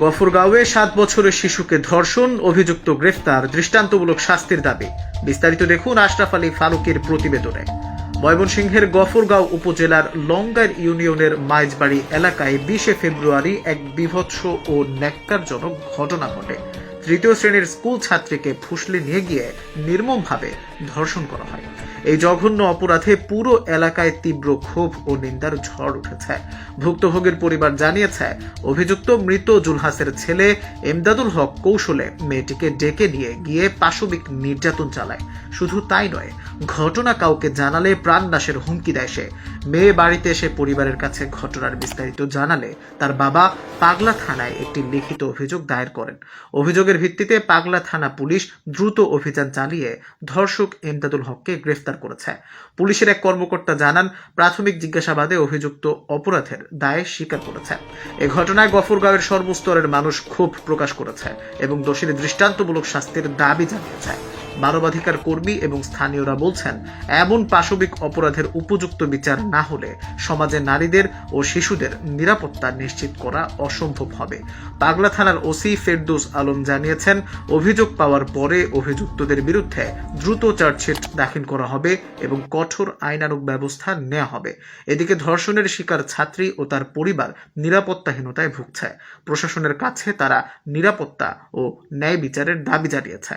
গফরগাঁওয়ে সাত বছরের শিশুকে ধর্ষণ, অভিযুক্ত গ্রেফতার, দৃষ্টান্তমূলক শাস্তির দাবি। বিস্তারিত দেখুন আশরাফ আলী ফারুকের প্রতিবেদনে। ময়মনসিংহের গফরগাঁও উপজেলার লঙ্গার ইউনিয়নের মাইজবাড়ি এলাকায় বিশে ফেব্রুয়ারি এক বিভৎস ও ন্যাক্কারজনক ঘটনা ঘটে। তৃতীয় শ্রেণির স্কুল ছাত্রীকে ফুসলে নিয়ে গিয়ে নির্মমভাবে ধর্ষণ করা হয়। এই জঘন্য অপরাধে পুরো এলাকায় তীব্র ক্ষোভ ও নিন্দার ঝড় উঠেছে। ভুক্তভোগীর পরিবার জানিয়েছে, অভিযুক্ত মৃত জুলহাসের ছেলে এমদাদুল হক কৌশলে মেয়েটিকে ডেকে নিয়ে গিয়ে পাশবিক নির্যাতন চালায়। শুধু তাই নয়, ঘটনা কাউকে জানালে প্রাণনাশের হুমকি দেয় সে। মেয়ে বাড়িতে এসে পরিবারের কাছে ঘটনার বিস্তারিত জানালে তার বাবা পাগলা থানায় একটি লিখিত অভিযোগ দায়ের করেন। অভিযোগের ভিত্তিতে পাগলা থানা পুলিশ দ্রুত অভিযান চালিয়ে ধর্ষক এমদাদুল হককে গ্রেফতার করেছে। পুলিশের এক কর্মকর্তা জানান, প্রাথমিক জিজ্ঞাসাবাদে অভিযুক্ত অপরাধের দায় স্বীকার করেছে। এ ঘটনায় গফরগাঁওয়ের সর্বস্তরের মানুষ ক্ষোভ প্রকাশ করেছে এবং দোষীর দৃষ্টান্তমূলক শাস্তির দাবি জানিয়েছে। মানবাধিকার কর্মী এবং স্থানীয়রা বলছেন, এমন পাশবিক অপরাধের উপযুক্ত বিচার না হলে সমাজে নারীদের ও শিশুদের নিরাপত্তা নিশ্চিত করা অসম্ভব হবে। পাগলা থানার ওসি ফেরদৌস আলম জানিয়েছেন, অভিযোগ পাওয়ার পরে অভিযুক্তদের বিরুদ্ধে দ্রুত চার্জশিট দাখিল করা হবে এবং কঠোর আইনানুগ ব্যবস্থা নেওয়া হবে। এদিকে ধর্ষণের শিকার ছাত্রী ও তার পরিবার নিরাপত্তাহীনতায় ভুগছে। প্রশাসনের কাছে তারা নিরাপত্তা ও ন্যায় বিচারের দাবি জানিয়েছে।